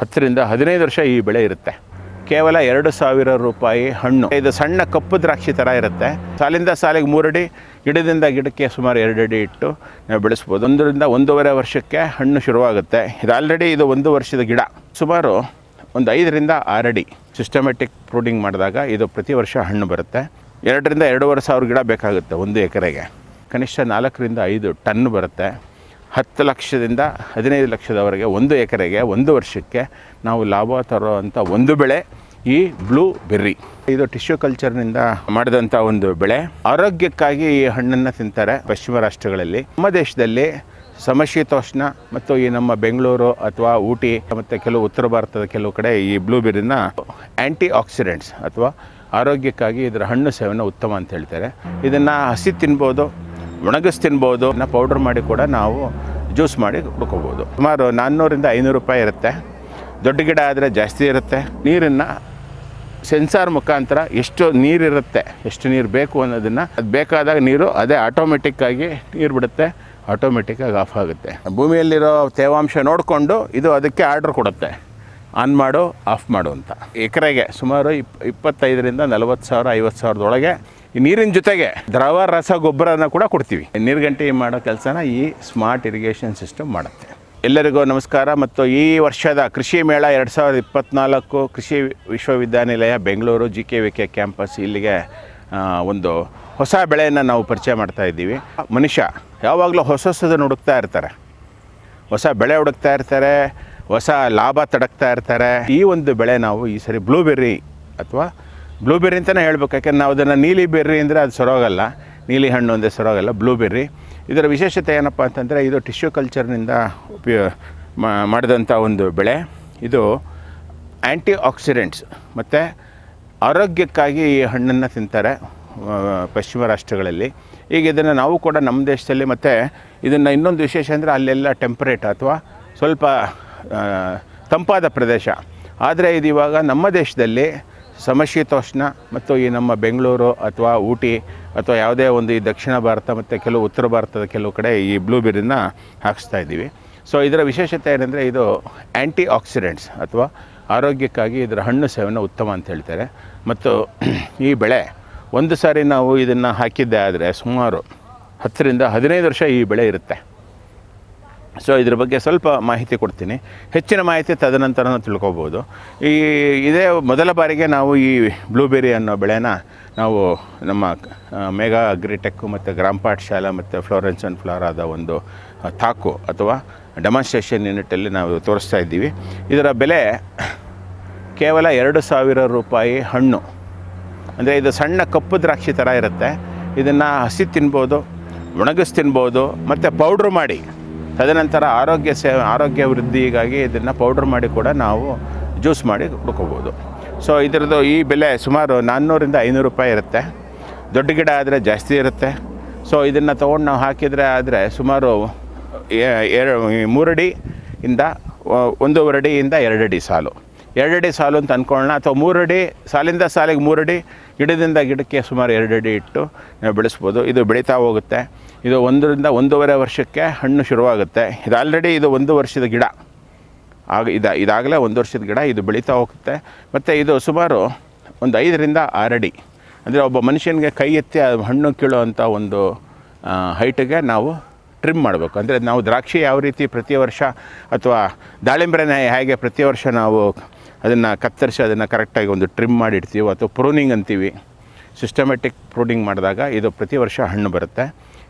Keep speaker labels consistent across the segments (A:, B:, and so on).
A: ಹತ್ತರಿಂದ ಹದಿನೈದು ವರ್ಷ ಈ ಬೆಳೆ ಇರುತ್ತೆ. ಕೇವಲ ಎರಡು ಸಾವಿರ ರೂಪಾಯಿ ಹಣ್ಣು. ಇದು ಸಣ್ಣ ಕಪ್ಪು ದ್ರಾಕ್ಷಿ ಥರ ಇರುತ್ತೆ. ಸಾಲಿಂದ ಸಾಲಿಗೆ ಮೂರಡಿ, ಗಿಡದಿಂದ ಗಿಡಕ್ಕೆ ಸುಮಾರು ಎರಡು ಅಡಿ ಇಟ್ಟು ನಾವು ಬೆಳೆಸ್ಬೋದು. ಒಂದರಿಂದ ಒಂದೂವರೆ ವರ್ಷಕ್ಕೆ ಹಣ್ಣು ಶುರುವಾಗುತ್ತೆ. ಇದು ಆಲ್ರೆಡಿ ಇದು ಒಂದು ವರ್ಷದ ಗಿಡ. ಸುಮಾರು ಒಂದು ಐದರಿಂದ ಆರಡಿ. ಸಿಸ್ಟಮೆಟಿಕ್ ಪ್ರೂಡಿಂಗ್ ಮಾಡಿದಾಗ ಇದು ಪ್ರತಿ ವರ್ಷ ಹಣ್ಣು ಬರುತ್ತೆ. ಎರಡರಿಂದ ಎರಡೂವರೆ ಸಾವಿರ ಗಿಡ ಬೇಕಾಗುತ್ತೆ ಒಂದು ಎಕರೆಗೆ. ಕನಿಷ್ಠ ನಾಲ್ಕರಿಂದ ಐದು ಟನ್ ಬರುತ್ತೆ. ಹತ್ತು ಲಕ್ಷದಿಂದ ಹದಿನೈದು ಲಕ್ಷದವರೆಗೆ, ಒಂದು ಎಕರೆಗೆ, ಒಂದು ವರ್ಷಕ್ಕೆ ನಾವು ಲಾಭ ತರುವಂಥ ಒಂದು ಬೆಳೆ ಈ ಬ್ಲೂ ಬೆರ್ರಿ ಇದು ಟಿಶ್ಯೂ ಕಲ್ಚರ್ನಿಂದ ಮಾಡಿದಂಥ ಒಂದು ಬೆಳೆ. ಆರೋಗ್ಯಕ್ಕಾಗಿ ಈ ಹಣ್ಣನ್ನು ತಿಂತಾರೆ ಪಶ್ಚಿಮ ರಾಷ್ಟ್ರಗಳಲ್ಲಿ. ನಮ್ಮ ದೇಶದಲ್ಲಿ ಸಮಶೀತೋಷ್ಣ ಮತ್ತು ಈ ನಮ್ಮ ಬೆಂಗಳೂರು ಅಥವಾ ಊಟಿ ಮತ್ತು ಕೆಲವು ಉತ್ತರ ಭಾರತದ ಕೆಲವು ಕಡೆ ಈ ಬ್ಲೂಬೆರಿನ ಆ್ಯಂಟಿ ಆಕ್ಸಿಡೆಂಟ್ಸ್ ಅಥವಾ ಆರೋಗ್ಯಕ್ಕಾಗಿ ಇದರ ಹಣ್ಣು ಸೇವನೆ ಉತ್ತಮ ಅಂತ ಹೇಳ್ತಾರೆ. ಇದನ್ನು ಹಸಿ ತಿನ್ಬೋದು ಒಣಗಿಸಿ ತಿನ್ಬೋದು ಪೌಡರ್ ಮಾಡಿ ಕೂಡ ನಾವು ಜ್ಯೂಸ್ ಮಾಡಿ ಕುಡ್ಕೋಬೋದು ಸುಮಾರು ನಾನ್ನೂರಿಂದ ಐನೂರು ರೂಪಾಯಿ ಇರುತ್ತೆ. ದೊಡ್ಡ ಗಿಡ ಆದರೆ ಜಾಸ್ತಿ ಇರುತ್ತೆ. ನೀರನ್ನು ಸೆನ್ಸಾರ್ ಮುಖಾಂತರ ಎಷ್ಟು ನೀರಿರುತ್ತೆ, ಎಷ್ಟು ನೀರು ಬೇಕು ಅನ್ನೋದನ್ನು ಅದು ಬೇಕಾದಾಗ ನೀರು ಅದೇ ಆಟೋಮೆಟಿಕ್ಕಾಗಿ ನೀರು ಬಿಡುತ್ತೆ ಆಟೋಮೆಟಿಕ್ಕಾಗಿ ಆಫ್ ಆಗುತ್ತೆ. ಭೂಮಿಯಲ್ಲಿರೋ ತೇವಾಂಶ ನೋಡಿಕೊಂಡು ಇದು ಅದಕ್ಕೆ ಆರ್ಡ್ರ್ ಕೊಡುತ್ತೆ. ಆನ್ ಮಾಡು ಆಫ್ ಮಾಡು ಅಂತ. ಎಕರೆಗೆ ಸುಮಾರು ಇಪ್, ಇಪ್ಪತ್ತೈದರಿಂದ ನಲವತ್ತು ಸಾವಿರ, ಐವತ್ತು ಸಾವಿರದೊಳಗೆ ಈ ನೀರಿನ ಜೊತೆಗೆ ದ್ರವ, ರಸ, ಗೊಬ್ಬರನ ಕೂಡ ಕೊಡ್ತೀವಿ. ನೀರ್ಗಂಟೆ ಮಾಡೋ ಕೆಲಸನ ಈ ಸ್ಮಾರ್ಟ್ ಇರಿಗೇಷನ್ ಸಿಸ್ಟಮ್ ಮಾಡುತ್ತೆ. ಎಲ್ಲರಿಗೂ ನಮಸ್ಕಾರ. ಮತ್ತು ಈ ವರ್ಷದ ಕೃಷಿ ಮೇಳ ಎರಡು ಸಾವಿರದ ಇಪ್ಪತ್ತ್ನಾಲ್ಕು ಕೃಷಿ ವಿಶ್ವವಿದ್ಯಾನಿಲಯ Bengaluru G K V K campus ಇಲ್ಲಿಗೆ ಒಂದು ಹೊಸ ಬೆಳೆಯನ್ನು ನಾವು ಪರಿಚಯ ಮಾಡ್ತಾ ಇದ್ದೀವಿ. ಮನುಷ್ಯ ಯಾವಾಗಲೂ ಹೊಸ ಹೊಸದನ್ನು ಹುಡುಕ್ತಾ ಇರ್ತಾರೆ. ಹೊಸ ಬೆಳೆ ಹುಡುಕ್ತಾ ಇರ್ತಾರೆ. ಹೊಸ ಲಾಭ ತಡಕ್ತಾ ಇರ್ತಾರೆ. ಈ ಒಂದು ಬೆಳೆ ನಾವು ಈ ಸರಿ ಬ್ಲೂಬೆರ್ರಿ ಅಥವಾ ಬ್ಲೂಬೆರ್ರಿ ಅಂತಲೇ ಹೇಳ್ಬೇಕು. ಯಾಕೆಂದ್ರೆ ನಾವು ಅದನ್ನು ನೀಲಿ ಬೆರ್ರಿ ಅಂದರೆ ಅದು ಸೊರೋಗಲ್ಲ. ನೀಲಿ ಹಣ್ಣು ಅಂದರೆ ಸೊರೋಗಲ್ಲ, ಬ್ಲೂಬೆರ್ರಿ. ಇದರ ವಿಶೇಷತೆ ಏನಪ್ಪ ಅಂತಂದರೆ ಇದು ಟಿಶ್ಯೂ ಕಲ್ಚರ್ನಿಂದ ಉಪಯೋ ಮಾಡಿದಂಥ ಒಂದು ಬೆಳೆ. ಇದು ಆ್ಯಂಟಿ ಆಕ್ಸಿಡೆಂಟ್ಸ್ ಮತ್ತು ಆರೋಗ್ಯಕ್ಕಾಗಿ ಈ ಹಣ್ಣನ್ನು ತಿಂತಾರೆ ಪಶ್ಚಿಮ ರಾಷ್ಟ್ರಗಳಲ್ಲಿ. ಈಗ ಇದನ್ನು ನಾವು ಕೂಡ ನಮ್ಮ ದೇಶದಲ್ಲಿ ಮತ್ತು ಇದನ್ನು ಇನ್ನೊಂದು ವಿಶೇಷ ಅಂದರೆ ಅಲ್ಲೆಲ್ಲ ಟೆಂಪರೇಟ್ ಅಥವಾ ಸ್ವಲ್ಪ ತಂಪಾದ ಪ್ರದೇಶ. ಆದರೆ ಇದು ಇವಾಗ ನಮ್ಮ ದೇಶದಲ್ಲಿ ಸಮಶೀತೋಷ್ಣ ಮತ್ತು ಈ ನಮ್ಮ ಬೆಂಗಳೂರು ಅಥವಾ ಊಟಿ ಅಥವಾ ಯಾವುದೇ ಒಂದು ಈ ದಕ್ಷಿಣ ಭಾರತ ಮತ್ತು ಕೆಲವು ಉತ್ತರ ಭಾರತದ ಕೆಲವು ಕಡೆ ಈ ಬ್ಲೂಬೆರಿನ ಹಾಕಿಸ್ತಾ ಇದ್ದೀವಿ. ಸೊ ಇದರ ವಿಶೇಷತೆ ಏನಂದರೆ ಇದು ಆ್ಯಂಟಿ ಆಕ್ಸಿಡೆಂಟ್ಸ್ ಅಥವಾ ಆರೋಗ್ಯಕ್ಕಾಗಿ ಇದರ ಹಣ್ಣು ಸೇವನೆ ಉತ್ತಮ ಅಂತ ಹೇಳ್ತಾರೆ. ಮತ್ತು ಈ ಬೆಳೆ ಒಂದು ಸಾರಿ ನಾವು ಇದನ್ನು ಹಾಕಿದ್ದೆ ಆದರೆ ಸುಮಾರು ಹತ್ತರಿಂದ ಹದಿನೈದು ವರ್ಷ ಈ ಬೆಳೆ ಇರುತ್ತೆ. ಸೊ ಇದ್ರ ಬಗ್ಗೆ ಸ್ವಲ್ಪ ಮಾಹಿತಿ ಕೊಡ್ತೀನಿ. ಹೆಚ್ಚಿನ ಮಾಹಿತಿ ತದನಂತರ ತಿಳ್ಕೊಬೋದು. ಈ, ಇದೇ ಮೊದಲ ಬಾರಿಗೆ ನಾವು ಈ ಬ್ಲೂಬೆರಿ ಅನ್ನೋ ಬೆಳೆನ ನಾವು ನಮ್ಮ ಮೇಘಾ ಅಗ್ರಿಟೆಕ್ ಮತ್ತು ಗ್ರಾಮ ಪಾಠಶಾಲಾ ಮತ್ತು ಫ್ಲೋರೆನ್ಸ್ ಆ್ಯಂಡ್ ಫ್ಲೋರಾದ ಒಂದು ತಾಕು ಅಥವಾ ಡೆಮಾನ್ಸ್ಟ್ರೇಷನ್ ಯೂನಿಟಲ್ಲಿ ನಾವು ತೋರಿಸ್ತಾ ಇದ್ದೀವಿ. ಇದರ ಬೆಲೆ ಕೇವಲ ಎರಡು ಸಾವಿರ ರೂಪಾಯಿ ಹಣ್ಣು. ಅಂದರೆ ಇದು ಸಣ್ಣ ಕಪ್ಪು ದ್ರಾಕ್ಷಿ ಥರ ಇರುತ್ತೆ. ಇದನ್ನು ಹಸಿ ತಿನ್ಬೋದು, ಒಣಗಿಸಿ ತಿನ್ಬೋದು, ಮತ್ತು ಪೌಡ್ರ್ ಮಾಡಿ. ತದನಂತರ ಆರೋಗ್ಯ ಸೇ ಆರೋಗ್ಯ ವೃದ್ಧಿಗಾಗಿ ಇದನ್ನು ಪೌಡ್ರ್ ಮಾಡಿ ಕೂಡ ನಾವು ಜ್ಯೂಸ್ ಮಾಡಿ ಕುಡ್ಕೋಬೋದು ಸೊ ಇದರದ್ದು ಈ ಬೆಲೆ ಸುಮಾರು ನಾನ್ನೂರಿಂದ ಐನೂರು ರೂಪಾಯಿ ಇರುತ್ತೆ. ದೊಡ್ಡ ಗಿಡ ಆದರೆ ಜಾಸ್ತಿ ಇರುತ್ತೆ. ಸೊ ಇದನ್ನು ತೊಗೊಂಡು ನಾವು ಹಾಕಿದರೆ ಆದರೆ ಸುಮಾರು ಎರಡು ಮೂರಡಿ ಇಂದ ಒ- ಒಂದೂವರೆ ಅಡಿಯಿಂದ ಎರಡಡಿ ಸಾಲು. ಎರಡಡಿ ಸಾಲು ಅಂತ ಅಂದ್ಕೊಳ್ಳೋಣ ಅಥವಾ ಮೂರಡಿ, ಸಾಲಿಂದ ಸಾಲಿಗೆ ಮೂರಡಿ, ಗಿಡದಿಂದ ಗಿಡಕ್ಕೆ ಸುಮಾರು ಎರಡಡಿ ಇಟ್ಟು ನಾವು ಬೆಳೆಸ್ಬೋದು. ಇದು ಬೆಳೀತಾ ಹೋಗುತ್ತೆ. ಇದು ಒಂದರಿಂದ ಒಂದೂವರೆ ವರ್ಷಕ್ಕೆ ಹಣ್ಣು ಶುರುವಾಗುತ್ತೆ. ಇದು ಆಲ್ರೆಡಿ ಇದು ಒಂದು ವರ್ಷದ ಗಿಡ. ಆಗ ಇದು, ಇದಾಗಲೇ ಒಂದು ವರ್ಷದ ಗಿಡ ಇದು ಬೆಳೀತಾ ಹೋಗುತ್ತೆ. ಮತ್ತು ಇದು ಸುಮಾರು ಒಂದು ಐದರಿಂದ ಆರಡಿ ಅಂದರೆ ಒಬ್ಬ ಮನುಷ್ಯನಿಗೆ ಕೈ ಎತ್ತಿ ಹಣ್ಣು ಕೀಳೋ ಒಂದು ಹೈಟಿಗೆ ನಾವು ಟ್ರಿಮ್ ಮಾಡಬೇಕು. ಅಂದರೆ ನಾವು ದ್ರಾಕ್ಷಿ ಯಾವ ರೀತಿ ಪ್ರತಿ ವರ್ಷ ಅಥವಾ ದಾಳಿಂಬ್ರೆನ ಹೇಗೆ ಪ್ರತಿ ವರ್ಷ ನಾವು ಅದನ್ನು ಕತ್ತರಿಸಿ ಅದನ್ನು ಕರೆಕ್ಟಾಗಿ ಒಂದು ಟ್ರಿಮ್ ಮಾಡಿ ಇಡ್ತೀವಿ ಅಥವಾ ಪ್ರೂನಿಂಗ್ ಅಂತೀವಿ ಸಿಸ್ಟಮೆಟಿಕ್ ಪ್ರೂನಿಂಗ್ ಮಾಡಿದಾಗ ಇದು ಪ್ರತಿ ವರ್ಷ ಹಣ್ಣು ಬರುತ್ತೆ.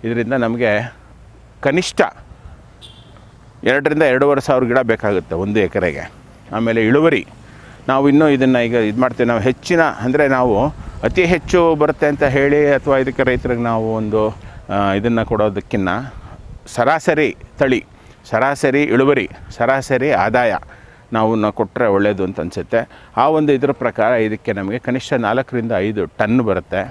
A: ಇದರಿಂದ ನಮಗೆ ಕನಿಷ್ಠ ಎರಡರಿಂದ ಎರಡೂವರೆ ಸಾವಿರ ಗಿಡ ಬೇಕಾಗುತ್ತೆ ಒಂದು ಎಕರೆಗೆ. ಆಮೇಲೆ ಇಳುವರಿ. ನಾವು ಇನ್ನೂ ಇದನ್ನು ಈಗ ಇದು ಮಾಡ್ತೀವಿ. ನಾವು ಹೆಚ್ಚಿನ ಅಂದರೆ ನಾವು ಅತಿ ಹೆಚ್ಚು ಬರುತ್ತೆ ಅಂತ ಹೇಳಿ ಅಥವಾ ಇದಕ್ಕೆ ರೈತರಿಗೆ ನಾವು ಒಂದು ಇದನ್ನು ಕೊಡೋದಕ್ಕಿಂತ ಸರಾಸರಿ ತಳಿ, ಸರಾಸರಿ ಇಳುವರಿ, ಸರಾಸರಿ ಆದಾಯ ನಾವು ಕೊಟ್ಟರೆ ಒಳ್ಳೆಯದು ಅಂತ ಅನಿಸುತ್ತೆ. ಆ ಒಂದು ಇದ್ರ ಪ್ರಕಾರ ಇದಕ್ಕೆ ನಮಗೆ ಕನಿಷ್ಠ ನಾಲ್ಕರಿಂದ ಐದು ಟನ್ ಬರುತ್ತೆ.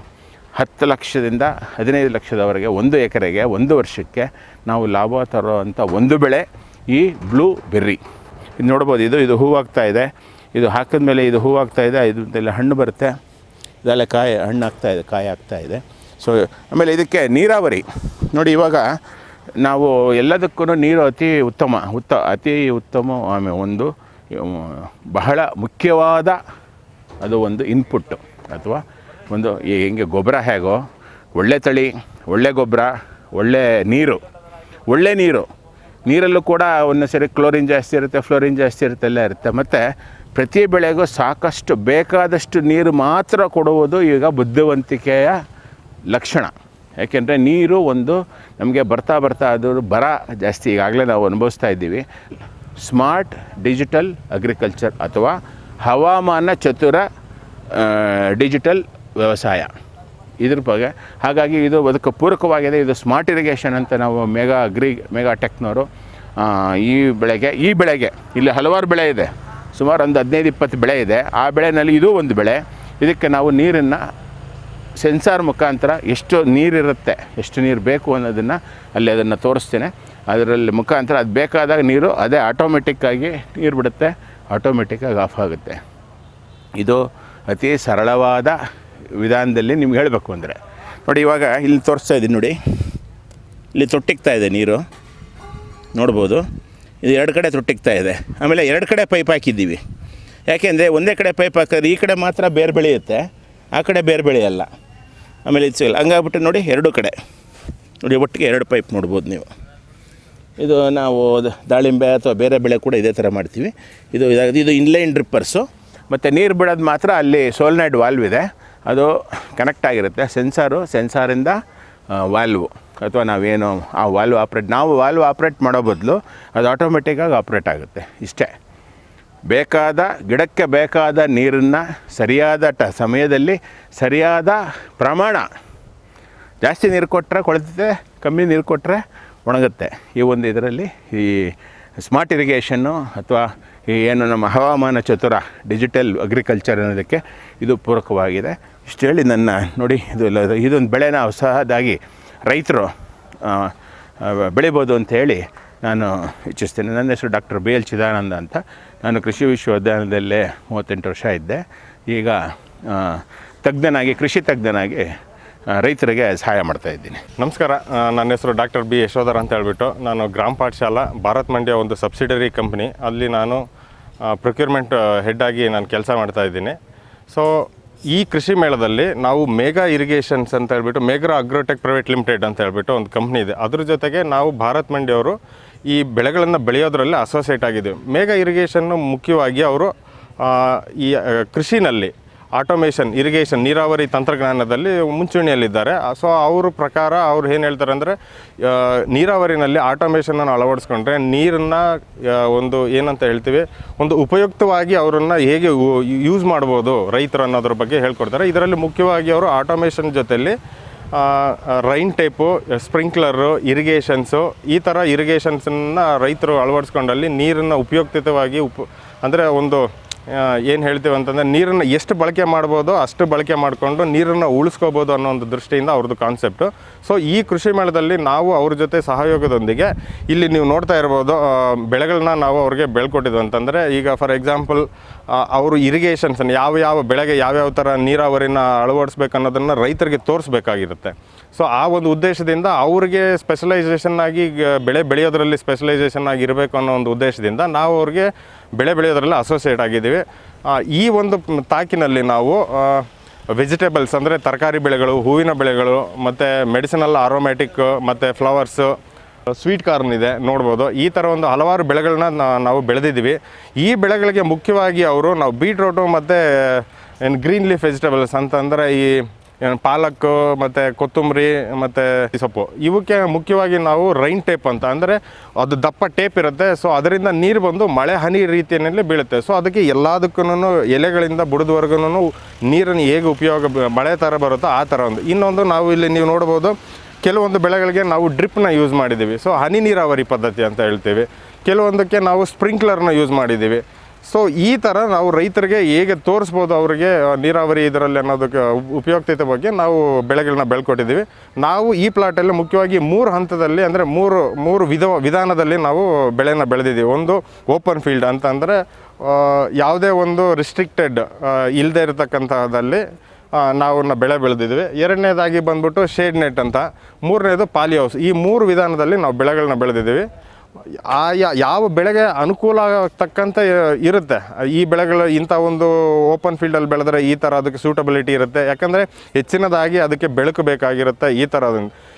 A: ಹತ್ತು ಲಕ್ಷದಿಂದ ಹದಿನೈದು ಲಕ್ಷದವರೆಗೆ ಒಂದು ಎಕರೆಗೆ, ಒಂದು ವರ್ಷಕ್ಕೆ ನಾವು ಲಾಭ ತರುವಂಥ ಒಂದು ಬೆಳೆ ಈ ಬ್ಲೂ ಬೆರ್ರಿ. ಇದು ನೋಡ್ಬೋದು, ಇದು ಇದು ಹೂವಾಗ್ತಾ ಇದೆ. ಇದು ಹಾಕಿದ ಮೇಲೆ ಇದು ಹೂವಾಗ್ತಾ ಇದೆ ಇದರಲ್ಲಿ ಹಣ್ಣು ಬರುತ್ತೆ. ಇದೆಲ್ಲ ಕಾಯಿ, ಹಣ್ಣು ಆಗ್ತಾ ಇದೆ, ಕಾಯಿ ಆಗ್ತಾ ಇದೆ. ಸೊ ಆಮೇಲೆ ಇದಕ್ಕೆ ನೀರಾವರಿ. ನೋಡಿ, ಇವಾಗ ನಾವು ಎಲ್ಲದಕ್ಕೂ ನೀರು ಅತಿ ಉತ್ತಮ, ಉತ್ತ, ಅತಿ ಉತ್ತಮ ಆಮೇಲೆ ಒಂದು, ಬಹಳ ಮುಖ್ಯವಾದ ಅದು ಒಂದು ಇನ್ಪುಟ್ಟು ಅಥವಾ ಒಂದು ಹೆಂಗೆ ಗೊಬ್ಬರ ಹೇಗೋ, ಒಳ್ಳೆ ತಳಿ, ಒಳ್ಳೆ ಗೊಬ್ಬರ, ಒಳ್ಳೆ ನೀರು ಒಳ್ಳೆ ನೀರು. ನೀರಲ್ಲೂ ಕೂಡ ಒಂದೊಂದು ಸರಿ ಕ್ಲೋರಿನ್ ಜಾಸ್ತಿ ಇರುತ್ತೆ, ಫ್ಲೋರಿನ್ ಜಾಸ್ತಿ ಇರುತ್ತೆ, ಎಲ್ಲ ಇರುತ್ತೆ. ಮತ್ತು ಪ್ರತಿ ಬೆಳೆಗೂ ಸಾಕಷ್ಟು ಬೇಕಾದಷ್ಟು ನೀರು ಮಾತ್ರ ಕೊಡುವುದು ಈಗ ಬುದ್ಧಿವಂತಿಕೆಯ ಲಕ್ಷಣ. ಯಾಕೆಂದರೆ ನೀರು ಒಂದು ನಮಗೆ ಬರ್ತಾ ಬರ್ತಾ ಅದು ಬರ ಜಾಸ್ತಿ ಈಗಾಗಲೇ ನಾವು ಅನುಭವಿಸ್ತಾ ಇದ್ದೀವಿ. ಸ್ಮಾರ್ಟ್ ಡಿಜಿಟಲ್ ಅಗ್ರಿಕಲ್ಚರ್ ಅಥವಾ ಹವಾಮಾನ ಚತುರ ಡಿಜಿಟಲ್ ವ್ಯವಸಾಯ. ಇದ್ರ ಬಗ್ಗೆ. ಹಾಗಾಗಿ ಇದು ಅದಕ್ಕೆ ಪೂರಕವಾಗಿದೆ. ಇದು ಸ್ಮಾರ್ಟ್ ಇರಿಗೇಷನ್ ಅಂತ ನಾವು ಮೆಗಾ ಅಗ್ರಿ ಮೆಗಾ ಟೆಕ್ನವರು ಈ ಬೆಳೆಗೆ ಈ ಬೆಳೆಗೆ ಇಲ್ಲಿ ಹಲವಾರು ಬೆಳೆ ಇದೆ. ಸುಮಾರು ಒಂದು ಹದಿನೈದು, ಇಪ್ಪತ್ತು ಬೆಳೆ ಇದೆ. ಆ ಬೆಳೆನಲ್ಲಿ ಇದು ಒಂದು ಬೆಳೆ. ಇದಕ್ಕೆ ನಾವು ನೀರನ್ನು ಸೆನ್ಸಾರ್ ಮುಖಾಂತರ ಎಷ್ಟು ನೀರಿರುತ್ತೆ, ಎಷ್ಟು ನೀರು ಬೇಕು ಅನ್ನೋದನ್ನು ಅಲ್ಲಿ ಅದನ್ನು ತೋರಿಸ್ತೇನೆ. ಅದರಲ್ಲಿ ಮುಖಾಂತರ ಅದು ಬೇಕಾದಾಗ ನೀರು ಅದೇ ಆಟೋಮೆಟಿಕ್ಕಾಗಿ ನೀರು ಬಿಡುತ್ತೆ ಆಟೋಮೆಟಿಕ್ಕಾಗಿ ಆಫ್ ಆಗುತ್ತೆ. ಇದು ಅತಿ ಸರಳವಾದ ವಿಧಾನದಲ್ಲಿ ನಿಮ್ಗೆ ಹೇಳಬೇಕು ಅಂದರೆ. ನೋಡಿ ಇವಾಗ ಇಲ್ಲಿ ತೋರಿಸ್ತಾ ಇದ್ದೀನಿ ನೋಡಿ. ಇಲ್ಲಿ ತೊಟ್ಟಿಗ್ತಾ ಇದೆ ನೀರು. ನೋಡ್ಬೋದು. ಇದು ಎರಡು ಕಡೆ ತೊಟ್ಟಿಗ್ತಾ ಇದೆ. ಆಮೇಲೆ ಎರಡು ಕಡೆ ಪೈಪ್ ಹಾಕಿದ್ದೀವಿ. ಯಾಕೆಂದರೆ ಒಂದೇ ಕಡೆ ಪೈಪ್ ಹಾಕಿದ್ರೆ ಈ ಕಡೆ ಮಾತ್ರ ಬೇರೆ ಬೆಳೆಯುತ್ತೆ. ಆ ಕಡೆ ಬೇರೆ ಬೆಳೆಯಲ್ಲ. ಆಮೇಲೆ ಇದು ಸಿಗಲ್ಲ. ಹಂಗಾಗ್ಬಿಟ್ಟು ನೋಡಿ ಎರಡು ಕಡೆ. ನೋಡಿ ಒಟ್ಟಿಗೆ ಎರಡು ಪೈಪ್ ನೋಡ್ಬೋದು ನೀವು. ಇದು ನಾವು ದಾಳಿಂಬೆ ಅಥವಾ ಬೇರೆ ಬೆಳೆ ಕೂಡ ಇದೇ ಥರ ಮಾಡ್ತೀವಿ. ಇದು ಇದಾಗ ಇದು ಇನ್ಲೈನ್ ಡ್ರಿಪ್ಪರ್ಸು ಮತ್ತು ನೀರು ಬಿಡೋದು ಮಾತ್ರ ಅಲ್ಲಿ ಸೋಲ್ನೈಡ್ ವಾಲ್ವ್ ಇದೆ. ಅದು ಕನೆಕ್ಟ್ ಆಗಿರುತ್ತೆ. ಸೆನ್ಸಾರು ಸೆನ್ಸಾರಿಂದ ವಾಲ್ವು ಅಥವಾ ನಾವೇನು, ಆ ವಾಲ್ವ್ ಆಪ್ರೇಟ್ ನಾವು ವಾಲ್ವ್ ಆಪ್ರೇಟ್ ಮಾಡೋ ಬದಲು ಅದು ಆಟೋಮೆಟಿಕ್ಕಾಗಿ ಆಪ್ರೇಟ್ ಆಗುತ್ತೆ. ಇಷ್ಟೇ. ಬೇಕಾದ, ಗಿಡಕ್ಕೆ ಬೇಕಾದ ನೀರನ್ನು ಸರಿಯಾದ ಟ, ಸಮಯದಲ್ಲಿ ಸರಿಯಾದ ಪ್ರಮಾಣ ಜಾಸ್ತಿ ನೀರು ಕೊಟ್ಟರೆ ಕೊಳೆತೈತೆ, ಕಮ್ಮಿ ನೀರು ಕೊಟ್ಟರೆ ಒಣಗುತ್ತೆ. ಈ ಒಂದು ಇದರಲ್ಲಿ ಈ ಸ್ಮಾರ್ಟ್ ಇರಿಗೇಷನ್ನು ಅಥವಾ ಏನು ನಮ್ಮ ಹವಾಮಾನ ಚತುರ, ಡಿಜಿಟಲ್ ಅಗ್ರಿಕಲ್ಚರ್ ಅನ್ನೋದಕ್ಕೆ ಇದು ಪೂರಕವಾಗಿದೆ. ಇಷ್ಟು ಹೇಳಿ ನನ್ನ ನೋಡಿ, ಇದು ಇದೊಂದು ಬೆಳೆನ ಹೊಸದಾಗಿ ರೈತರು ಬೆಳಿಬೋದು ಅಂತ ಹೇಳಿ ನಾನು ಇಚ್ಛಿಸ್ತೇನೆ. ನನ್ನ ಹೆಸರು ಡಾಕ್ಟರ್ ಬಿ ಎಲ್ ಚಿದಾನಂದ ಅಂತ. ನಾನು ಕೃಷಿ ವಿಶ್ವವಿದ್ಯಾಲಯದಲ್ಲೇ ಮೂವತ್ತೆಂಟು ವರ್ಷ ಇದ್ದೆ. ಈಗ ತಜ್ಞನಾಗಿ, ಕೃಷಿ ತಜ್ಞನಾಗಿ ರೈತರಿಗೆ ಸಹಾಯ ಮಾಡ್ತಾ ಇದ್ದೀನಿ.
B: ನಮಸ್ಕಾರ. ನನ್ನ ಹೆಸರು ಡಾಕ್ಟರ್ ಬಿ ಯಶೋಧರ್ ಅಂತ ಹೇಳ್ಬಿಟ್ಟು ನಾನು ಗ್ರಾಮ ಪಾಠಶಾಲಾ ಭಾರತ್ ಮಂಡ್ಯ ಒಂದು ಸಬ್ಸಿಡರಿ ಕಂಪ್ನಿ. ಅಲ್ಲಿ ನಾನು ಪ್ರೊಕ್ಯೂರ್ಮೆಂಟ್ ಹೆಡ್ ಆಗಿ ನಾನು ಕೆಲಸ ಮಾಡ್ತಾ ಇದ್ದೀನಿ. ಸೊ ಈ ಕೃಷಿ ಮೇಳದಲ್ಲಿ ನಾವು ಮೇಘಾ ಇರಿಗೇಷನ್ಸ್ ಅಂತ ಹೇಳ್ಬಿಟ್ಟು, ಮೇಘ್ರಾ ಅಗ್ರೋಟೆಕ್ ಪ್ರೈವೇಟ್ ಲಿಮಿಟೆಡ್ ಅಂತ ಹೇಳ್ಬಿಟ್ಟು ಒಂದು ಕಂಪ್ನಿ ಇದೆ. ಅದ್ರ ಜೊತೆಗೆ ನಾವು ಭಾರತ್ ಮಂಡ್ಯವರು ಈ ಬೆಳೆಗಳನ್ನು ಬೆಳೆಯೋದ್ರಲ್ಲಿ ಅಸೋಸಿಯೇಟ್ ಆಗಿದ್ದೀವಿ. ಮೇಘಾ ಇರಿಗೇಷನ್ನು ಮುಖ್ಯವಾಗಿ ಅವರು ಈ ಕೃಷಿನಲ್ಲಿ ಆಟೋಮೇಷನ್, ಇರಿಗೇಷನ್, ನೀರಾವರಿ ತಂತ್ರಜ್ಞಾನದಲ್ಲಿ ಮುಂಚೂಣಿಯಲ್ಲಿದ್ದಾರೆ. ಸೊ ಅವ್ರ ಪ್ರಕಾರ ಅವ್ರು ಏನು ಹೇಳ್ತಾರೆ ಅಂದರೆ ನೀರಾವರಿನಲ್ಲಿ ಆಟೋಮೇಷನನ್ನು ಅಳವಡಿಸ್ಕೊಂಡ್ರೆ ನೀರನ್ನು ಒಂದು ಏನಂತ ಹೇಳ್ತೀವಿ, ಒಂದು ಉಪಯುಕ್ತವಾಗಿ ಅವರನ್ನು ಹೇಗೆ ಯೂಸ್ ಮಾಡ್ಬೋದು ರೈತರು ಅನ್ನೋದ್ರ ಬಗ್ಗೆ ಹೇಳ್ಕೊಡ್ತಾರೆ. ಇದರಲ್ಲಿ ಮುಖ್ಯವಾಗಿ ಅವರು ಆಟೋಮೇಷನ್ ಜೊತೆಯಲ್ಲಿ ರೈನ್ ಟೈಪು, ಸ್ಪ್ರಿಂಕ್ಲರು, ಇರಿಗೇಷನ್ಸು, ಈ ಥರ ಇರಿಗೇಷನ್ಸನ್ನು ರೈತರು ಅಳವಡಿಸ್ಕೊಂಡಲ್ಲಿ ನೀರನ್ನು ಉಪಯುಕ್ತವಾಗಿ ಉಪ, ಅಂದರೆ ಒಂದು ಏನು ಹೇಳ್ತೀವಿ ಅಂತಂದರೆ ನೀರನ್ನು ಎಷ್ಟು ಬಳಕೆ ಮಾಡ್ಬೋದು ಅಷ್ಟು ಬಳಕೆ ಮಾಡಿಕೊಂಡು ನೀರನ್ನು ಉಳಿಸ್ಕೋಬೋದು ಅನ್ನೋ ಒಂದು ದೃಷ್ಟಿಯಿಂದ ಅವ್ರದ್ದು ಕಾನ್ಸೆಪ್ಟು ಸೊ ಈ ಕೃಷಿ ಮೇಳದಲ್ಲಿ ನಾವು ಅವ್ರ ಜೊತೆ ಸಹಯೋಗದೊಂದಿಗೆ ಇಲ್ಲಿ ನೀವು ನೋಡ್ತಾ ಇರ್ಬೋದು ಬೆಳೆಗಳನ್ನ ನಾವು ಅವ್ರಿಗೆ ಬೆಳ್ಕೊಟ್ಟಿದ್ವಿ ಅಂತಂದರೆ ಈಗ ಫಾರ್ ಎಕ್ಸಾಂಪಲ್ ಅವರು ಇರಿಗೇಷನ್ಸನ್ನು ಯಾವ ಯಾವ ಬೆಳೆಗೆ ಯಾವ್ಯಾವ ಥರ ನೀರಾವರಿನ ಅಳವಡಿಸ್ಬೇಕು ಅನ್ನೋದನ್ನು ರೈತರಿಗೆ ತೋರಿಸ್ಬೇಕಾಗಿರುತ್ತೆ. ಸೊ ಆ ಒಂದು ಉದ್ದೇಶದಿಂದ ಅವ್ರಿಗೆ ಸ್ಪೆಷಲೈಸೇಷನ್ ಆಗಿ ಬೆಳೆ ಬೆಳೆಯೋದ್ರಲ್ಲಿ ಸ್ಪೆಷಲೈಸೇಷನ್ ಆಗಿ ಇರಬೇಕು ಅನ್ನೋ ಒಂದು ಉದ್ದೇಶದಿಂದ ನಾವು ಅವ್ರಿಗೆ ಬೆಳೆ ಬೆಳೆಯೋದ್ರಲ್ಲಿ ಅಸೋಸಿಯೇಟ್ ಆಗಿದ್ದೀವಿ. ಈ ಒಂದು ತಾಕಿನಲ್ಲಿ ನಾವು ವೆಜಿಟೇಬಲ್ಸ್ ಅಂದರೆ ತರಕಾರಿ ಬೆಳೆಗಳು, ಹೂವಿನ ಬೆಳೆಗಳು, ಮತ್ತು ಮೆಡಿಸಿನಲ್ ಆರೋಮ್ಯಾಟಿಕ್ ಮತ್ತು ಫ್ಲವರ್ಸು ಸ್ವೀಟ್ ಕಾರ್ನ್ ಇದೆ ನೋಡ್ಬೋದು. ಈ ಥರ ಒಂದು ಹಲವಾರು ಬೆಳೆಗಳನ್ನ ನಾವು ಬೆಳೆದಿದ್ದೀವಿ. ಈ ಬೆಳೆಗಳಿಗೆ ಮುಖ್ಯವಾಗಿ ಅವರು ನಾವು ಬೀಟ್ರೋಟು ಮತ್ತು, ಏನು ಗ್ರೀನ್ ಲೀಫ್ ವೆಜಿಟೇಬಲ್ಸ್ ಅಂತಂದರೆ ಈ ಪಾಲಕ್ಕು ಮತ್ತು ಕೊತ್ತಂಬರಿ, ಮತ್ತು ಸೊಪ್ಪು. ಇವಕ್ಕೆ ಮುಖ್ಯವಾಗಿ ನಾವು ರೈನ್ ಟೇಪ್ ಅಂತ. ಅಂದರೆ ಅದು ದಪ್ಪ ಟೇಪ್ ಇರುತ್ತೆ. ಸೊ, ಅದರಿಂದ ನೀರು ಬಂದು ಮಳೆ ಹನಿ ರೀತಿಯಲ್ಲಿ ಬೀಳುತ್ತೆ. ಸೊ, ಅದಕ್ಕೆ ಎಲ್ಲದಕ್ಕೂ ಎಲೆಗಳಿಂದ ಬುಡದವರೆಗೂ ನೀರನ್ನು ಹೇಗೆ ಉಪಯೋಗ ಮಳೆ ಥರ ಬರುತ್ತೋ ಆ ಥರ ಒಂದು. ಇನ್ನೊಂದು ನಾವು ಇಲ್ಲಿ ನೀವು ನೋಡ್ಬೋದು, ಕೆಲವೊಂದು ಬೆಳೆಗಳಿಗೆ ನಾವು ಡ್ರಿಪ್ನ ಯೂಸ್ ಮಾಡಿದ್ದೀವಿ. ಸೊ, ಹನಿ ನೀರಾವರಿ ಪದ್ಧತಿ ಅಂತ ಹೇಳ್ತೀವಿ. ಕೆಲವೊಂದಕ್ಕೆ ನಾವು ಸ್ಪ್ರಿಂಕ್ಲರ್ನ ಯೂಸ್ ಮಾಡಿದ್ದೀವಿ. ಸೊ ಈ ಥರ ನಾವು ರೈತರಿಗೆ ಹೇಗೆ ತೋರಿಸ್ಬೋದು ಅವರಿಗೆ ನೀರಾವರಿ ಇದರಲ್ಲಿ ಅನ್ನೋದಕ್ಕೆ ಉಪಯುಕ್ತತೆ ಬಗ್ಗೆ ನಾವು ಬೆಳೆಗಳನ್ನ ಬೆಳ್ಕೊಟ್ಟಿದ್ದೀವಿ. ನಾವು ಈ ಪ್ಲಾಟಲ್ಲಿ ಮುಖ್ಯವಾಗಿ ಮೂರು ಹಂತದಲ್ಲಿ ಅಂದರೆ ಮೂರು ಮೂರು ವಿಧ ವಿಧಾನದಲ್ಲಿ ನಾವು ಬೆಳೆನ ಬೆಳೆದಿದ್ದೀವಿ. ಒಂದು ಓಪನ್ ಫೀಲ್ಡ್ ಅಂತ ಅಂದರೆ ಯಾವುದೇ ಒಂದು ರಿಸ್ಟ್ರಿಕ್ಟೆಡ್ ಇಲ್ಲದೆ ಇರತಕ್ಕಂಥದ್ದಲ್ಲಿ ಆ, ನಾವು ಬೆಳೆ ಬೆಳೆದಿದ್ವಿ ಎರಡನೇದಾಗಿ ಬಂದ್ಬಿಟ್ಟು ಶೇಡ್ ನೆಟ್ ಅಂತ. ಮೂರನೇದು ಪಾಲಿ ಹೌಸ್ ಈ ಮೂರು ವಿಧಾನದಲ್ಲಿ ನಾವು ಬೆಳೆಗಳನ್ನ ಬೆಳೆದಿದ್ದೀವಿ. ಆಯಾ ಯಾವ ಬೆಳೆಗೆ ಅನುಕೂಲ ಆಗತಕ್ಕಂತೆ ಇರುತ್ತೆ. ಈ ಬೆಳೆಗಳು ಇಂಥ ಒಂದು ಓಪನ್ ಫೀಲ್ಡಲ್ಲಿ ಬೆಳೆದ್ರೆ ಈ ಥರ ಅದಕ್ಕೆ ಸೂಟಬಿಲಿಟಿ ಇರುತ್ತೆ. ಯಾಕಂದರೆ ಹೆಚ್ಚಿನದಾಗಿ ಅದಕ್ಕೆ ಬೆಳಕು ಬೇಕಾಗಿರುತ್ತೆ ಈ ಥರ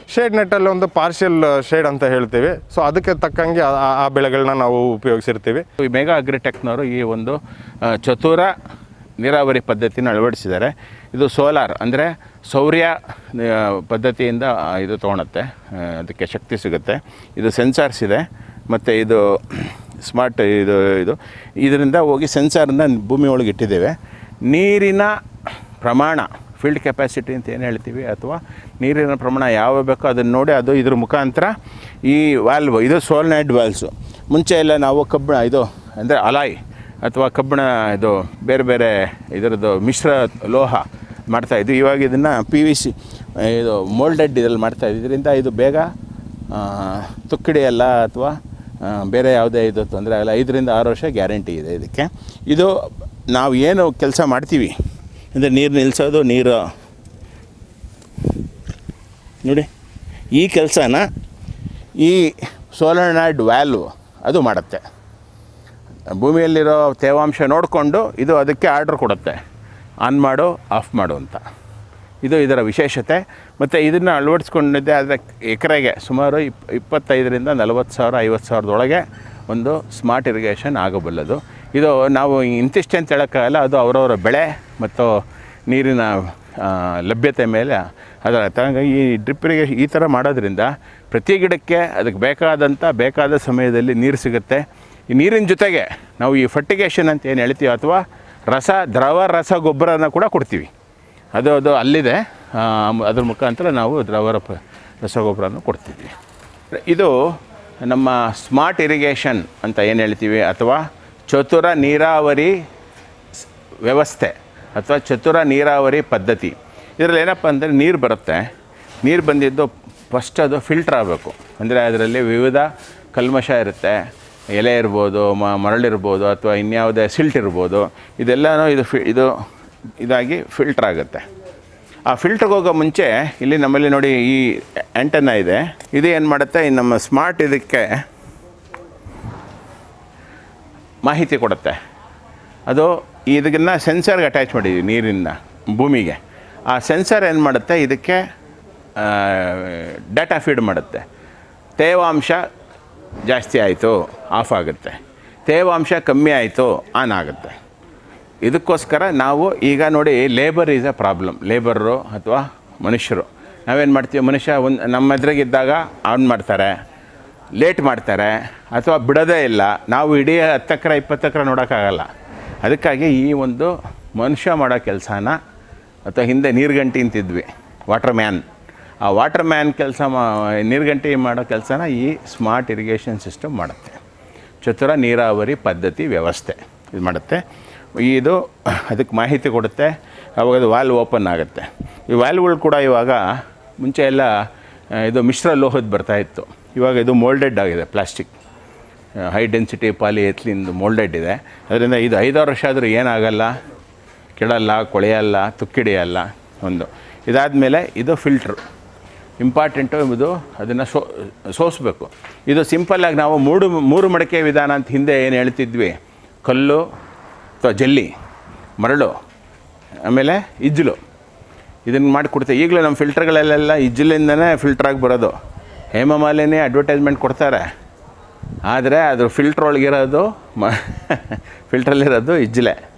B: ಶೇಡ್ ನೆಟ್ಟಲ್ಲಿ ಒಂದು ಪಾರ್ಷಿಯಲ್ ಶೇಡ್ ಅಂತ ಹೇಳ್ತೀವಿ. ಸೊ ಅದಕ್ಕೆ ತಕ್ಕಂಗೆ ಆ- ಬೆಳೆಗಳನ್ನ ನಾವು ಉಪಯೋಗಿಸಿರ್ತೀವಿ.
A: ಈ ಮೆಗಾ ಅಗ್ರಿಟೆಕ್ನವರು ಈ ಒಂದು ಚತುರ ನೀರಾವರಿ ಪದ್ಧತಿನ ಅಳವಡಿಸಿದ್ದಾರೆ. ಇದು ಸೋಲಾರ್ ಅಂದರೆ ಸೌರ್ಯ ಪದ್ಧತಿಯಿಂದ ಇದು ತೊಗೊಳುತ್ತೆ. ಅದಕ್ಕೆ ಶಕ್ತಿ ಸಿಗುತ್ತೆ. ಇದು ಸೆನ್ಸಾರ್ಸ್ ಇದೆ. ಮತ್ತು ಇದು ಸ್ಮಾರ್ಟ್ ಇದು ಇದು. ಇದರಿಂದ ಹೋಗಿ ಸೆನ್ಸಾರನ್ನ ಭೂಮಿ ಒಳಗೆ ಇಟ್ಟಿದ್ದೇವೆ. ನೀರಿನ ಪ್ರಮಾಣ ಫೀಲ್ಡ್ ಕೆಪಾಸಿಟಿ ಅಂತ ಏನು ಹೇಳ್ತೀವಿ? ಅಥವಾ ನೀರಿನ ಪ್ರಮಾಣ ಯಾವ ಬೇಕೋ ಅದನ್ನು ನೋಡಿ ಅದು ಇದ್ರ ಮುಖಾಂತರ ಈ ವಾಲ್ವ್ ಇದು ಸೋಲ್ನೈಡ್ ವಾಲ್ವ್ಸು ಮುಂಚೆ ಎಲ್ಲ ನಾವು ಕಬ್ಬಿಣ, ಇದು ಅಂದರೆ ಅಲಾಯ್, ಅಥವಾ ಕಬ್ಬಿಣ, ಇದು ಬೇರೆ ಬೇರೆ ಇದರದ್ದು ಮಿಶ್ರ ಲೋಹ ಮಾಡ್ತಾಯಿದ್ವಿ ಇವಾಗ ಇದನ್ನು ಪಿ ವಿ ಸಿ ಇದು ಮೋಲ್ಡೆಡ್ ಇದರಲ್ಲಿ ಮಾಡ್ತಾ ಇದರಿಂದ ಇದು ಬೇಗ ತುಕ್ಕಡಿ ಅಲ್ಲ ಅಥವಾ ಬೇರೆ ಯಾವುದೇ ಇದು ತೊಂದರೆ ಆಗಲ್ಲ. ಐದರಿಂದ ಆರು ವರ್ಷ ಗ್ಯಾರಂಟಿ ಇದೆ ಇದಕ್ಕೆ. ಇದು ನಾವು ಏನು ಕೆಲಸ ಮಾಡ್ತೀವಿ, ಅಂದರೆ ನೀರು ನಿಲ್ಲಿಸೋದು ನೀರು, ನೋಡಿ, ಈ ಕೆಲಸನ ಈ ಸೋಲನಾಯ್ಡ್ ವ್ಯಾಲ್ವ್ ಅದು ಮಾಡುತ್ತೆ. ಭೂಮಿಯಲ್ಲಿರೋ ತೇವಾಂಶ ನೋಡಿಕೊಂಡು ಇದು ಅದಕ್ಕೆ ಆರ್ಡ್ರ್ ಕೊಡುತ್ತೆ. ಆನ್ ಮಾಡು, ಆಫ್ ಮಾಡು ಅಂತ. ಇದು ಇದರ ವಿಶೇಷತೆ. ಮತ್ತು ಇದನ್ನು ಅಳವಡಿಸ್ಕೊಂಡಿದ್ದೆ ಆದರೆ ಎಕರೆಗೆ ಸುಮಾರು ಇಪ್, ಇಪ್ಪತ್ತೈದರಿಂದ ನಲವತ್ತು ಸಾವಿರ, ಐವತ್ತು ಸಾವಿರದೊಳಗೆ ಒಂದು ಸ್ಮಾರ್ಟ್ ಇರಿಗೇಷನ್ ಆಗಬಲ್ಲದು. ಇದು ನಾವು ಇಂತಿಷ್ಟೇ ಅಂತ ಹೇಳೋಕ್ಕಾಗಲ್ಲ, ಅದು ಅವರವರ ಬೆಳೆ ಮತ್ತು ನೀರಿನ ಲಭ್ಯತೆ ಮೇಲೆ ಅದರ ಈ ಡ್ರಿಪ್ ಇರಿಗೇಷನ್, ಈ ಥರ ಮಾಡೋದ್ರಿಂದ ಪ್ರತಿ ಗಿಡಕ್ಕೆ ಅದಕ್ಕೆ ಬೇಕಾದಂಥ, ಬೇಕಾದ ಸಮಯದಲ್ಲಿ ನೀರು ಸಿಗುತ್ತೆ. ಈ ನೀರಿನ ಜೊತೆಗೆ ನಾವು ಈ ಫರ್ಟಿಗೇಷನ್ ಅಂತ ಏನು ಹೇಳ್ತೀವಿ ಅಥವಾ ರಸ, ದ್ರವ ರಸಗೊಬ್ಬರನ ಕೂಡ ಕೊಡ್ತೀವಿ. ಅದು ಅದು ಅಲ್ಲಿದೆ. ಅದ್ರ ಮುಖಾಂತರ ನಾವು ದ್ರವ ರಸಗೊಬ್ಬರನ ಕೊಡ್ತೀವಿ ಇದು ನಮ್ಮ ಸ್ಮಾರ್ಟ್ ಇರಿಗೇಷನ್ ಅಂತ ಏನು ಹೇಳ್ತೀವಿ? ಅಥವಾ ಚತುರ ನೀರಾವರಿ ವ್ಯವಸ್ಥೆ ಅಥವಾ ಚತುರ ನೀರಾವರಿ ಪದ್ಧತಿ. ಇದರಲ್ಲಿ ಏನಪ್ಪ ಅಂದರೆ ನೀರು ಬರುತ್ತೆ. ನೀರು ಬಂದಿದ್ದು ಫಸ್ಟ್ ಅದು ಫಿಲ್ಟ್ರ್ ಆಗಬೇಕು. ಅಂದರೆ ಅದರಲ್ಲಿ ವಿವಿಧ ಕಲ್ಮಶ ಇರುತ್ತೆ. ಎಲೆ ಇರ್ಬೋದು, ಮ ಮರಳಿರ್ಬೋದು ಅಥವಾ ಇನ್ಯಾವುದೇ ಸಿಲ್ಟ್ ಇರ್ಬೋದು, ಇದೆಲ್ಲನೂ ಇದು ಫಿ ಇದು ಇದಾಗಿ ಫಿಲ್ಟ್ರ್ ಆಗುತ್ತೆ. ಆ ಫಿಲ್ಟ್ರಿಗೆ ಹೋಗೋ ಮುಂಚೆ ಇಲ್ಲಿ ನಮ್ಮಲ್ಲಿ ನೋಡಿ ಈ ಆ್ಯಂಟನ ಇದೆ. ಇದು ಏನು ಮಾಡುತ್ತೆ? ಈ ನಮ್ಮ ಸ್ಮಾರ್ಟ್ ಇದಕ್ಕೆ ಮಾಹಿತಿ ಕೊಡುತ್ತೆ. ಅದು ಇದಕ್ಕಿನ್ನ ಸೆನ್ಸರ್ಗೆ ಅಟ್ಯಾಚ್ ಮಾಡಿದ್ದೀವಿ ನೀರಿನ ಭೂಮಿಗೆ. ಆ ಸೆನ್ಸರ್ ಏನು ಮಾಡುತ್ತೆ? ಇದಕ್ಕೆ ಡಾಟಾ ಫೀಡ್ ಮಾಡುತ್ತೆ. ತೇವಾಂಶ ಜಾಸ್ತಿ ಆಯಿತು ಆಫ್ ಆಗುತ್ತೆ. ತೇವಾಂಶ ಕಮ್ಮಿ ಆಯಿತು ಆನ್ ಆಗುತ್ತೆ. ಇದಕ್ಕೋಸ್ಕರ ನಾವು ಈಗ ನೋಡಿ labour is a problem labour ಅಥವಾ ಮನುಷ್ಯರು. ನಾವೇನು ಮಾಡ್ತೀವಿ, ಮನುಷ್ಯ ಒಂದು ನಮ್ಮ ಎದುರಿಗಿದ್ದಾಗ ಆನ್ ಮಾಡ್ತಾರೆ ಲೇಟ್ ಮಾಡ್ತಾರೆ, ಅಥವಾ ಬಿಡೋದೇ ಇಲ್ಲ. ನಾವು ಇಡೀ ಹತ್ತು ಇಪ್ಪತ್ತಕ್ರ ನೋಡೋಕ್ಕಾಗಲ್ಲ. ಅದಕ್ಕಾಗಿ ಈ ಒಂದು ಮನುಷ್ಯ ಮಾಡೋ ಕೆಲಸನ, ಅಥವಾ ಹಿಂದೆ ನೀರ್ಗಂಟಿ ಅಂತಿದ್ವಿ ವಾಟರ್ ಮ್ಯಾನ್ ಆ ವಾಟರ್ ಮ್ಯಾನ್ ಕೆಲಸ ಮಾ ನೀರ್ಗಂಟಿ ಮಾಡೋ ಕೆಲಸನ ಈ ಸ್ಮಾರ್ಟ್ ಇರಿಗೇಷನ್ ಸಿಸ್ಟಮ್ ಮಾಡುತ್ತೆ. ಚತುರ ನೀರಾವರಿ ಪದ್ಧತಿ ವ್ಯವಸ್ಥೆ ಇದು ಮಾಡುತ್ತೆ. ಇದು ಅದಕ್ಕೆ ಮಾಹಿತಿ ಕೊಡುತ್ತೆ. ಅವಾಗ ಅದು ವಾಲ್ವ್ ಓಪನ್ ಆಗುತ್ತೆ. ಈ ವಾಲ್ವ್ಗಳು ಕೂಡ ಇವಾಗ ಮುಂಚೆ ಎಲ್ಲ ಇದು ಮಿಶ್ರ ಲೋಹದ ಬರ್ತಾಯಿತ್ತು ಇವಾಗ ಇದು ಮೋಲ್ಡೆಡ್ ಆಗಿದೆ plastic high density poly ethylene moulded ಇದೆ. ಅದರಿಂದ ಇದು ಐದಾರು ವರ್ಷ ಆದರೂ ಏನಾಗಲ್ಲ. ಕೆಡಲ್ಲ, ಕೊಳೆಯಲ್ಲ, ತುಕ್ಕಿಡಿಯಲ್ಲ ಒಂದು. ಇದಾದಮೇಲೆ ಇದು ಫಿಲ್ಟ್ರು ಇಂಪಾರ್ಟೆಂಟು ಎಂಬುದು ಅದನ್ನು ಸೋ, ಸೋಸಬೇಕು. ಇದು ಸಿಂಪಲ್ಲಾಗಿ ನಾವು ಮೂರು ಮೂರು ಮಡಕೆ ವಿಧಾನ ಅಂತ ಹಿಂದೆ ಏನು ಹೇಳ್ತಿದ್ವಿ? ಕಲ್ಲು ಅಥವಾ ಜಲ್ಲಿ, ಮರಳು, ಆಮೇಲೆ ಇಜ್ಜಲು. ಇದನ್ನು ಮಾಡಿಕೊಡ್ತೇವೆ. ಈಗಲೂ ನಮ್ಮ ಫಿಲ್ಟರ್ಗಳಲ್ಲೆಲ್ಲ ಇಜ್ಜಲಿಂದನೇ ಫಿಲ್ಟ್ರಾಗಿ ಬರೋದು. ಹೇಮಮಾಲೆನೇ ಅಡ್ವರ್ಟೈಸ್ಮೆಂಟ್ ಕೊಡ್ತಾರೆ. ಆದರೆ ಅದು ಫಿಲ್ಟ್ರ್ ಒಳಗಿರೋದು ಮ, ಫಿಲ್ಟ್ರಲ್ಲಿರೋದು ಇಜ್ಜಲೆ.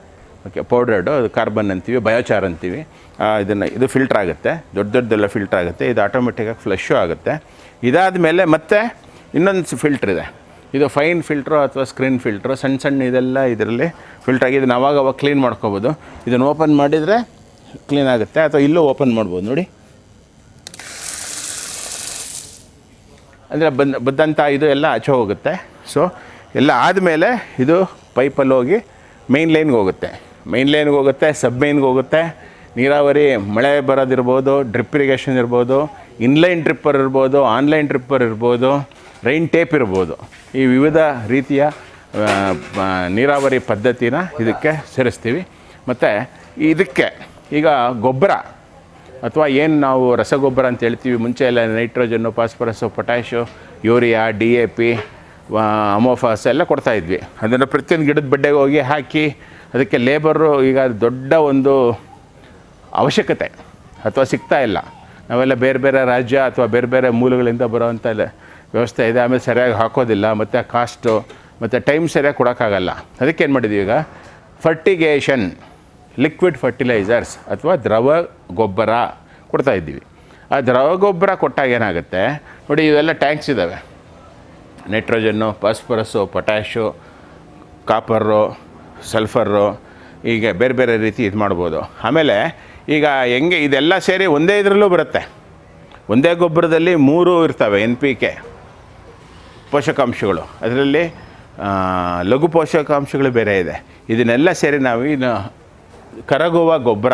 A: ಓಕೆ ಪೌಡ್ರಡು ಅದು ಕಾರ್ಬನ್ ಅಂತೀವಿ ಬಯೋಚಾರ್ ಅಂತೀವಿ. ಇದನ್ನು, ಇದು ಫಿಲ್ಟರ್ ಆಗುತ್ತೆ, ದೊಡ್ಡ ದೊಡ್ಡದೆಲ್ಲ ಫಿಲ್ಟ್ರ್ ಆಗುತ್ತೆ, ಇದು ಆಟೋಮೆಟಿಕಾಗಿ ಫ್ಲಶ್ಶು ಆಗುತ್ತೆ. ಇದಾದ ಮೇಲೆ ಮತ್ತೆ ಇನ್ನೊಂದು ಫಿಲ್ಟ್ರ್ ಇದೆ. ಇದು ಫೈನ್ ಫಿಲ್ಟ್ರು ಅಥವಾ ಸ್ಕ್ರೀನ್ ಫಿಲ್ಟ್ರು ಸಣ್ಣ ಸಣ್ಣ ಇದೆಲ್ಲ ಇದರಲ್ಲಿ ಫಿಲ್ಟ್ರ್ ಆಗಿ, ಇದನ್ನು ಅವಾಗ ಅವಾಗ ಕ್ಲೀನ್ ಮಾಡ್ಕೋಬೋದು. ಇದನ್ನು ಓಪನ್ ಮಾಡಿದರೆ ಕ್ಲೀನ್ ಆಗುತ್ತೆ, ಅಥವಾ ಇಲ್ಲೂ ಓಪನ್ ಮಾಡ್ಬೋದು, ನೋಡಿ. ಅಂದರೆ ಬಂದು ಬಂದಂಥ ಇದು ಎಲ್ಲ ಆಚೆ ಹೋಗುತ್ತೆ. ಸೊ ಎಲ್ಲ ಆದಮೇಲೆ ಇದು ಪೈಪಲ್ಲಿ ಹೋಗಿ ಮೈನ್ ಲೈನ್ಗೆ ಹೋಗುತ್ತೆ. ಮೈನ್ ಲೈನ್ಗೆ ಹೋಗುತ್ತೆ ಸಬ್ ಮೈನ್ಗೆ ಹೋಗುತ್ತೆ. ನೀರಾವರಿ, ಮಳೆ ಬರೋದಿರ್ಬೋದು ಡ್ರಿಪ್ ಇರಿಗೇಷನ್ ಇರ್ಬೋದು ಇನ್ಲೈನ್ ಟ್ರಿಪ್ಪರ್ ಇರ್ಬೋದು ಆನ್ಲೈನ್ ಟ್ರಿಪ್ಪರ್ ಇರ್ಬೋದು ರೈನ್ ಟೇಪ್ ಇರ್ಬೋದು. ಈ ವಿವಿಧ ರೀತಿಯ ನೀರಾವರಿ ಪದ್ಧತಿನ ಇದಕ್ಕೆ ಸೇರಿಸ್ತೀವಿ. ಮತ್ತು ಇದಕ್ಕೆ ಈಗ ಗೊಬ್ಬರ, ಅಥವಾ ಏನು ನಾವು ರಸಗೊಬ್ಬರ ಅಂತ ಹೇಳ್ತೀವಿ. ಮುಂಚೆ ಎಲ್ಲ nitrogen phosphorus potash urea D A P ammophos ಎಲ್ಲ ಕೊಡ್ತಾ ಇದ್ವಿ. ಅದನ್ನು ಪ್ರತಿಯೊಂದು ಗಿಡದ ಬಡ್ಡೆಗೆ ಹೋಗಿ ಹಾಕಿ ಅದಕ್ಕೆ ಲೇಬರು ಈಗ ದೊಡ್ಡ ಒಂದು ಅವಶ್ಯಕತೆ ಅಥವಾ ಸಿಗ್ತಾ ಇಲ್ಲ. ನಾವೆಲ್ಲ ಬೇರೆ ಬೇರೆ ರಾಜ್ಯ ಅಥವಾ ಬೇರೆ ಬೇರೆ ಮೂಲಗಳಿಂದ ಬರೋವಂಥ ವ್ಯವಸ್ಥೆ ಇದೆ. ಆಮೇಲೆ ಸರಿಯಾಗಿ ಹಾಕೋದಿಲ್ಲ. ಮತ್ತು ಕಾಸ್ಟು ಮತ್ತು ಟೈಮ್ ಸರಿಯಾಗಿ ಕೊಡೋಕ್ಕಾಗಲ್ಲ. ಏನು ಮಾಡಿದ್ವಿ ಈಗ? ಫರ್ಟಿಗೇಷನ್ ಲಿಕ್ವಿಡ್ ಫರ್ಟಿಲೈಸರ್ಸ್ ಅಥವಾ ದ್ರವ ಗೊಬ್ಬರ ಕೊಡ್ತಾ ಇದ್ದೀವಿ. ಆ ದ್ರವ ಗೊಬ್ಬರ ಕೊಟ್ಟಾಗ ಏನಾಗುತ್ತೆ? ನೋಡಿ, ಇವೆಲ್ಲ ಟ್ಯಾಂಕ್ಸ್ ಇದ್ದಾವೆ. Nitrogen, phosphorus potash copper, sulphur, ಹೀಗೆ ಬೇರೆ ಬೇರೆ ರೀತಿ ಇದು ಮಾಡ್ಬೋದು. ಆಮೇಲೆ ಈಗ ಹೆಂಗೆ ಇದೆಲ್ಲ ಸೇರಿ ಒಂದೇ ಇದರಲ್ಲೂ ಬರುತ್ತೆ. ಒಂದೇ ಗೊಬ್ಬರದಲ್ಲಿ ಮೂರು ಇರ್ತವೆ ಎನ್ ಪಿ ಕೆ, ಪೋಷಕಾಂಶಗಳು. ಅದರಲ್ಲಿ ಲಘು ಪೋಷಕಾಂಶಗಳು ಬೇರೆ ಇದೆ. ಇದನ್ನೆಲ್ಲ ಸೇರಿ ನಾವು ಇನ್ನು ಕರಗುವ ಗೊಬ್ಬರ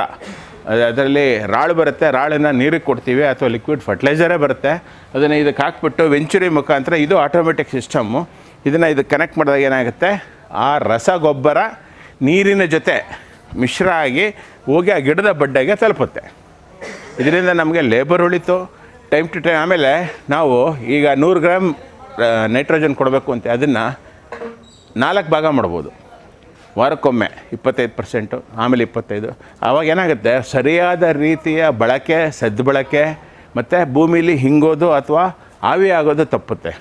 A: ಅದರಲ್ಲಿ ರಾಳು ಬರುತ್ತೆ, ರಾಳನ್ನು ನೀರಿಗೆ ಕೊಡ್ತೀವಿ, ಅಥವಾ ಲಿಕ್ವಿಡ್ ಫರ್ಟಿಲೈಸರೇ ಬರುತ್ತೆ. ಅದನ್ನು ಇದಕ್ಕೆ ಹಾಕ್ಬಿಟ್ಟು ವೆಂಚುರಿ ಮುಖಾಂತರ ಇದು ಆಟೋಮೆಟಿಕ್ ಸಿಸ್ಟಮ್ಮು ಇದನ್ನು ಇದಕ್ಕೆ ಕನೆಕ್ಟ್ ಮಾಡಿದಾಗ ಏನಾಗುತ್ತೆ? ಆ ರಸಗೊಬ್ಬರ ನೀರಿನ ಜೊತೆ ಮಿಶ್ರ ಆಗಿ ಹೋಗಿ ಆ ಗಿಡದ ಬಡ್ಡೆಗೆ ತಲುಪುತ್ತೆ. ಇದರಿಂದ ನಮಗೆ ಲೇಬರ್ ಉಳಿತು. ಟೈಮ್ ಟು ಟೈಮ್ ಆಮೇಲೆ ನಾವು ಈಗ ನೂರು ಗ್ರಾಮ್ ನೈಟ್ರೋಜನ್ ಕೊಡಬೇಕು ಅಂತ ಅದನ್ನು ನಾಲ್ಕು ಭಾಗ ಮಾಡ್ಬೋದು. ವಾರಕ್ಕೊಮ್ಮೆ ಇಪ್ಪತ್ತೈದು ಪರ್ಸೆಂಟು ಆಮೇಲೆ ಇಪ್ಪತ್ತೈದು. ಆವಾಗ ಏನಾಗುತ್ತೆ? ಸರಿಯಾದ ರೀತಿಯ ಬಳಕೆ, ಸದ್ಬಳಕೆ, ಮತ್ತು ಭೂಮಿಲಿ ಹಿಂಗೋದು ಅಥವಾ ಆವಿ ಆಗೋದು ತಪ್ಪುತ್ತೆ.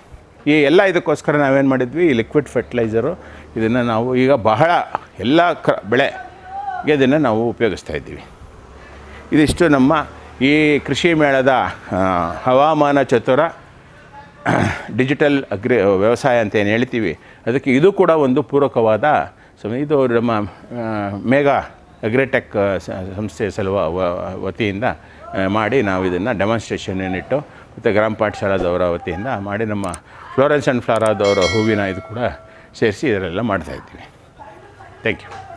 A: ಈ ಎಲ್ಲ ಇದಕ್ಕೋಸ್ಕರ ನಾವೇನು ಮಾಡಿದ್ವಿ? ಈ ಲಿಕ್ವಿಡ್ ಫರ್ಟಿಲೈಸರು ಇದನ್ನು ನಾವು ಈಗ ಬಹಳ ಎಲ್ಲ ಕ್ರ ಬೆಳೆಗೆ ಇದನ್ನು ನಾವು ಉಪಯೋಗಿಸ್ತಾ ಇದ್ದೀವಿ. ಇದಿಷ್ಟು ನಮ್ಮ ಈ ಕೃಷಿ ಮೇಳದ ಹವಾಮಾನ ಚತುರ, ಡಿಜಿಟಲ್ ಅಗ್ರಿ ವ್ಯವಸಾಯ ಅಂತ ಏನು ಹೇಳ್ತೀವಿ? ಅದಕ್ಕೆ ಇದು ಕೂಡ ಒಂದು ಪೂರಕವಾದ ಸಮಯ ಇದು ನಮ್ಮ ಮೇಘ ಅಗ್ರಿಟೆಕ್ ಸಂಸ್ಥೆ ಸಲುವ ವತಿಯಿಂದ ಮಾಡಿ ನಾವು ಇದನ್ನು ಡೆಮಾನ್ಸ್ಟ್ರೇಷನ್ ಏನಿಟ್ಟು ಮತ್ತು ಗ್ರಾಮ ಪಾಠಶಾಲಾದವರ ವತಿಯಿಂದ ಮಾಡಿ ನಮ್ಮ ಫ್ಲೋರೆನ್ಸ್ ಆ್ಯಂಡ್ ಫ್ಲಾರಾದವರ ಹೂವಿನ ಇದು ಕೂಡ ಸೇರಿಸಿ ಇದರೆಲ್ಲ ಮಾಡ್ತಾಯಿದ್ದೀವಿ ಥ್ಯಾಂಕ್ ಯು